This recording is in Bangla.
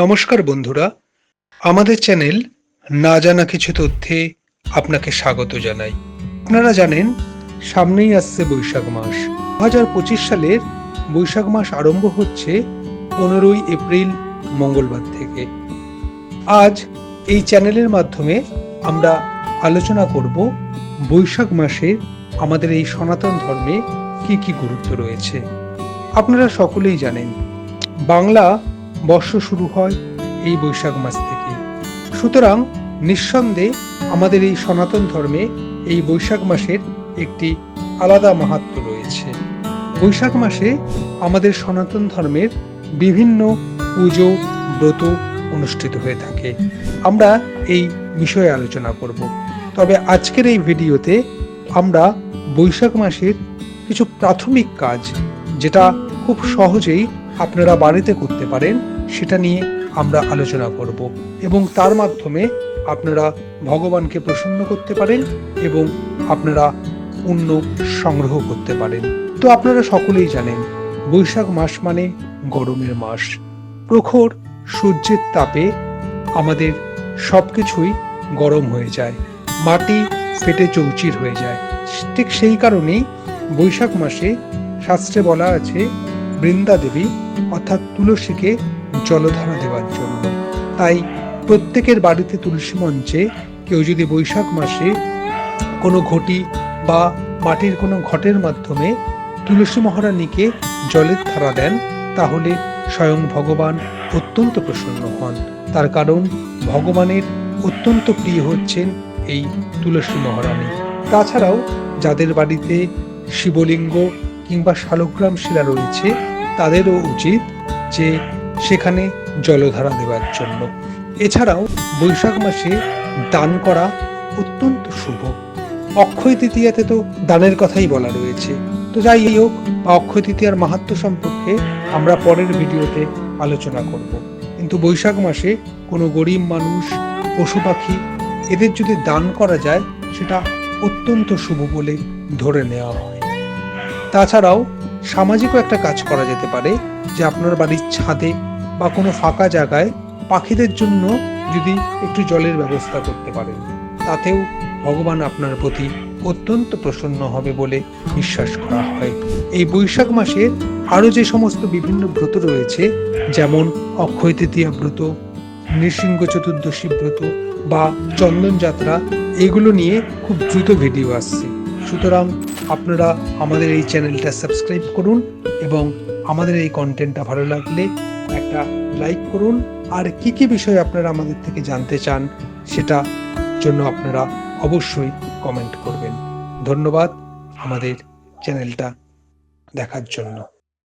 নমস্কার বন্ধুরা, আমাদের চ্যানেল না জানা কিছু তথ্যে আপনাকে স্বাগত জানাই। আপনারা জানেন, সামনেই আসছে বৈশাখ মাস। দু হাজার পঁচিশ সালের বৈশাখ মাস আরম্ভ হচ্ছে পনেরোই এপ্রিল, মঙ্গলবার থেকে। আজ এই চ্যানেলের মাধ্যমে আমরা আলোচনা করব বৈশাখ মাসে আমাদের এই সনাতন ধর্মে কি কি গুরুত্ব রয়েছে। আপনারা সকলেই জানেন, বাংলা বর্ষ শুরু হয় এই বৈশাখ মাস থেকে। সুতরাং নিঃসন্দেহে আমাদের এই সনাতন ধর্মে এই বৈশাখ মাসের একটি আলাদা মাহাত্ম রয়েছে। বৈশাখ মাসে আমাদের সনাতন ধর্মের বিভিন্ন পুজো, ব্রত অনুষ্ঠিত হয়ে থাকে। আমরা এই বিষয়ে আলোচনা করব। তবে আজকের এই ভিডিওতে আমরা বৈশাখ মাসের কিছু প্রাথমিক কাজ, যেটা খুব সহজেই আপনারা বাড়িতে করতে পারেন, সেটা নিয়ে আমরা আলোচনা করব এবং তার মাধ্যমে আপনারা ভগবানকে প্রসন্ন করতে পারেন এবং আপনারা পুণ্য সংগ্রহ করতে পারেন। তো আপনারা সকলেই জানেন, বৈশাখ মাস মানে গরমের মাস। প্রখর সূর্যের তাপে আমাদের সব কিছুই গরম হয়ে যায়, মাটি ফেটে চৌচির হয়ে যায়। ঠিক সেই কারণেই বৈশাখ মাসে শাস্ত্রে বলা আছে বৃন্দা দেবী অর্থাৎ তুলসীকে জলধারা দেওয়ার জন্য। তাই প্রত্যেকের বাড়িতে তুলসী মঞ্চে কেউ যদি বৈশাখ মাসে কোনো ঘটি বা মাটির কোনো ঘটের মাধ্যমে তুলসী মহারানীকে জলের ধারা দেন, তাহলে স্বয়ং ভগবান অত্যন্ত প্রসন্ন হন। তার কারণ, ভগবানের অত্যন্ত প্রিয় হচ্ছেন এই তুলসী মহারানী। তাছাড়াও যাদের বাড়িতে শিবলিঙ্গ কিংবা শালগ্রাম শিলা রয়েছে, তাদেরও উচিত যে সেখানে জলধারা দেওয়ার জন্য। এছাড়াও বৈশাখ মাসে দান করা অত্যন্ত শুভ। অক্ষয় তৃতীয়াতে তো দানের কথাই বলা রয়েছে। তো যাই হোক, অক্ষয় তৃতীয়ার মাহাত্ম সম্পর্কে আমরা পরের ভিডিওতে আলোচনা করব। কিন্তু বৈশাখ মাসে কোনো গরিব মানুষ, পশু পাখি, এদের যদি দান করা যায়, সেটা অত্যন্ত শুভ বলে ধরে নেওয়া হয়। তাছাড়াও সামাজিকও একটা কাজ করা যেতে পারে যে আপনার বাড়ির ছাদে বা কোনো ফাঁকা জায়গায় পাখিদের জন্য যদি একটু জলের ব্যবস্থা করতে পারেন। তাতেও ভগবান আপনার প্রতি অত্যন্ত প্রসন্ন হবে বলে বিশ্বাস করা হয়। এই বৈশাখ মাসে আরও যে সমস্ত বিভিন্ন ব্রত রয়েছে, যেমন অক্ষয় তৃতীয়া ব্রত, নৃসিংহ চতুর্দশী ব্রত বা চন্দন যাত্রা, এগুলো নিয়ে খুব দ্রুত ভিডিও আসছে। সুতরাং আপনারা আমাদের এই চ্যানেলটা সাবস্ক্রাইব করুন এবং আমাদের এই কন্টেন্টটা ভালো লাগলে একটা লাইক করুন। আর কি কি বিষয় আপনারা আমাদের থেকে জানতে চান, সেটা জন্য আপনারা অবশ্যই কমেন্ট করবেন। ধন্যবাদ আমাদের চ্যানেলটা দেখার জন্য।